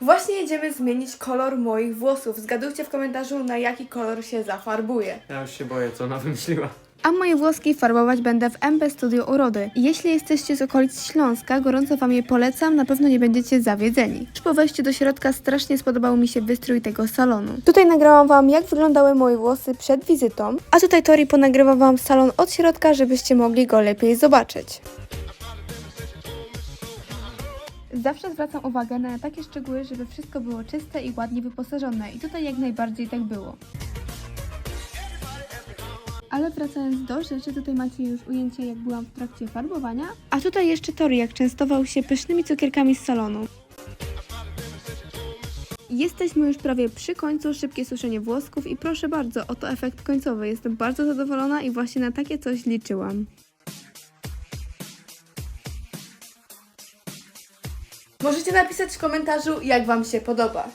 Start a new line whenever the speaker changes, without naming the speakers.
Właśnie jedziemy zmienić kolor moich włosów. Zgadujcie w komentarzu, na jaki kolor się zafarbuje.
Ja już się boję, co ona wymyśliła.
A moje włoski farbować będę w MB Studio Urody. Jeśli jesteście z okolic Śląska, gorąco Wam je polecam, na pewno nie będziecie zawiedzeni. Już po wejściu do środka strasznie spodobał mi się wystrój tego salonu. Tutaj nagrałam Wam, jak wyglądały moje włosy przed wizytą, a tutaj Tori ponagrywa Wam salon od środka, żebyście mogli go lepiej zobaczyć. Zawsze zwracam uwagę na takie szczegóły, żeby wszystko było czyste i ładnie wyposażone i tutaj jak najbardziej tak było. Ale wracając do rzeczy, tutaj macie już ujęcie, jak byłam w trakcie farbowania. A tutaj jeszcze Tori, jak częstował się pysznymi cukierkami z salonu. Jesteśmy już prawie przy końcu, szybkie suszenie włosków i proszę bardzo, oto efekt końcowy. Jestem bardzo zadowolona i właśnie na takie coś liczyłam. Możecie napisać w komentarzu, jak Wam się podoba.